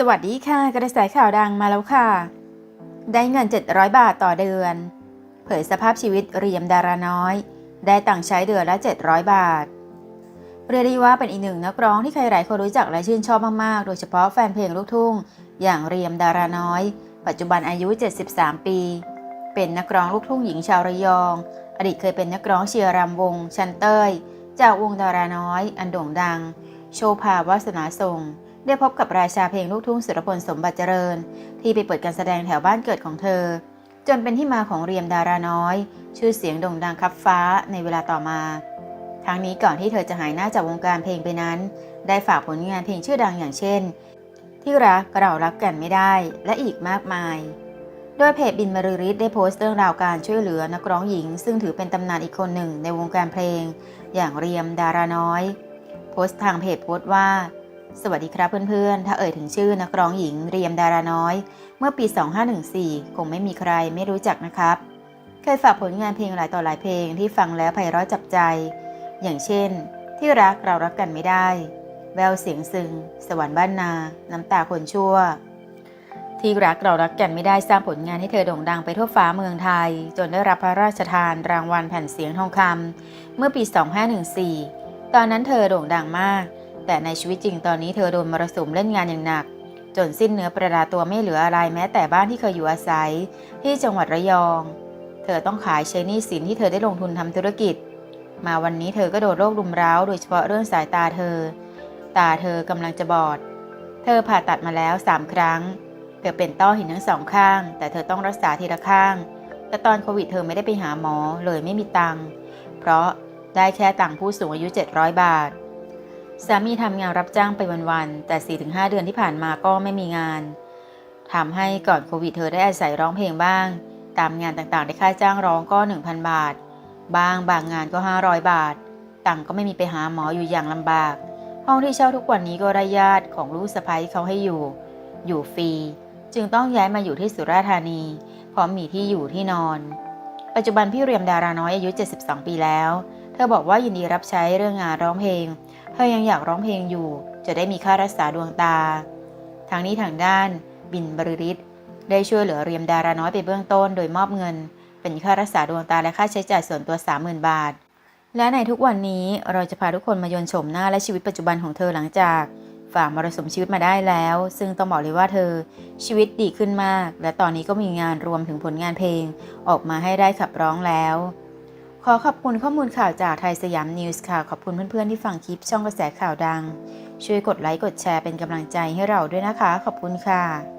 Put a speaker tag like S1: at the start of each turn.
S1: สวัสดีค่ะ กระแสข่าวดังมาแล้วค่ะ ได้เงิน 700 บาทต่อเดือน เผยสภาพชีวิตเรียมดาราน้อย ได้ตังใช้เดือนละ 700 บาท เรียกได้ว่าเป็นอีกหนึ่งนักร้องที่ใครหลายคนรู้จักและชื่นชอบมากๆ โดยเฉพาะแฟนเพลงลูกทุ่ง อย่างเรียมดาราน้อย ปัจจุบันอายุ 73 ปี เป็นนักร้องลูกทุ่งหญิงชาวระยอง อดีตเคยเป็นนักร้องเชียร์รำวงชันเต้ย จากวงดาราน้อย อันโด่งดัง โชภาวาสนาส่ง ได้พบกับราชาเพลงลูกทุ่งสุรพลสมบัติเจริญ ที่ไปเปิดการแสดงแถวบ้านเกิดของเธอ จนเป็นที่มาของเรียมดาราน้อย ชื่อเสียงโด่งดังคับฟ้าในเวลาต่อมาทั้งนี้ก่อนที่เธอจะหายหน้าจากวงการเพลงไปนั้น ได้ฝากผลงานเพลงชื่อดังอย่างเช่น ที่รักเรารักกันไม่ได้และอีกมากมาย โดยเพจบินบรริศได้โพสต์เรื่องราวการช่วยเหลือนักร้องหญิง ซึ่งถือเป็นตำนานอีกคนหนึ่งในวงการเพลง อย่างเรียมดาราน้อย โพสต์ทางเพจโพสต์ว่า สวัสดีครับเพื่อนๆ ถ้าเอ่ยถึงชื่อนักร้องหญิงเรียมดาราน้อย เมื่อปี 2514 คงไม่มีใครไม่รู้จักนะครับ เคยฝากผลงานเพลงหลายต่อหลายเพลงที่ฟังแล้วไพเราะจับใจ อย่างเช่น ที่รักเรารักกันไม่ได้ แววเสียงซึง สวรรค์บ้านนา น้ำตาคนชั่ว ที่รักเรารักกันไม่ได้สร้างผลงานให้เธอโด่งดังไปทั่วฟ้าเมืองไทย จนได้รับพระราชทานรางวัลแผ่นเสียงทองคำเมื่อปี 2514 ตอนนั้นเธอโด่งดังมาก แต่ในชีวิตจริงตอนนี้เธอโดนมรสุมเล่นงานอย่างหนัก จนสิ้นเนื้อประดาตัวไม่เหลืออะไรแม้แต่บ้านที่เคยอยู่อาศัย ที่จังหวัดระยอง เธอต้องขายใช้หนี้สินที่เธอได้ลงทุนทำธุรกิจ มาวันนี้เธอก็โดนโรครุมเร้า โดยเฉพาะเรื่องสายตาเธอ ตาเธอกำลังจะบอด เธอผ่าตัดมาแล้วสามครั้ง เธอเป็นต้อหินทั้งสองข้าง แต่เธอต้องรักษาทีละข้าง แต่ตอนโควิดเธอไม่ได้ไปหาหมอเลยไม่มีตังค์เพราะได้แค่ตังค์ผู้สูงอายุ 700 บาท สามีทำงานรับจ้างไปวันๆแต่ 4-5 เดือนที่ผ่านมาก็ไม่มีงานทำให้ก่อนโควิดเธอได้อาศัยร้องเพลงบ้าง ตามงานต่างๆได้ค่าจ้างร้องก็ 1,000 บาท บ้างบางงานก็ 500 บาท ตังก็ไม่มีไปหาหมออยู่อย่างลำบาก ห้องที่เช่าทุกวันนี้ก็ได้ญาติของลูกสะใภ้เขาให้อยู่ อยู่ฟรีจึงต้องย้ายมาอยู่ที่สุราษฎร์ธานี พราะมีที่อยู่ที่นอน ปัจจุบันพี่เรียมดาราน้อยอายุ 72 ปีแล้ว เธอบอกว่ายินดีรับใช้เรื่องงานร้องเพลง ธอยังอยากร้องเพลงอยู่ จะได้มีค่ารักษาดวงตา ทางนี้ทางด้าน บินบริริศได้ช่วยเหลือเรียมดาราน้อยไปเบื้องต้น โดยมอบเงิน เป็นค่ารักษาดวงตาและค่าใช้จ่ายส่วนตัว 30,000 บาท และในทุกวันนี้เราจะพาทุกคนมายนชมหน้าและชีวิตปัจจุบันของเธอหลังจากฝ่ามรสุมชีวิตมาได้แล้ว ซึ่งต้องบอกเลยว่าเธอ ชีวิตดีขึ้นมาก และตอนนี้ก็มีงานรวมถึงผลงานเพลง ออกมาให้ได้ขับร้องแล้ว อขอบคุณข้อมูลข่าวจากไทยสยามนิวส์ค่ะ ขอบคุณเพื่อนๆที่ฟังคลิปช่องกระแสข่าวดัง ช่วยกดไลค์กดแชร์เป็นกำลังใจให้เราด้วยนะคะ ขอบคุณค่ะ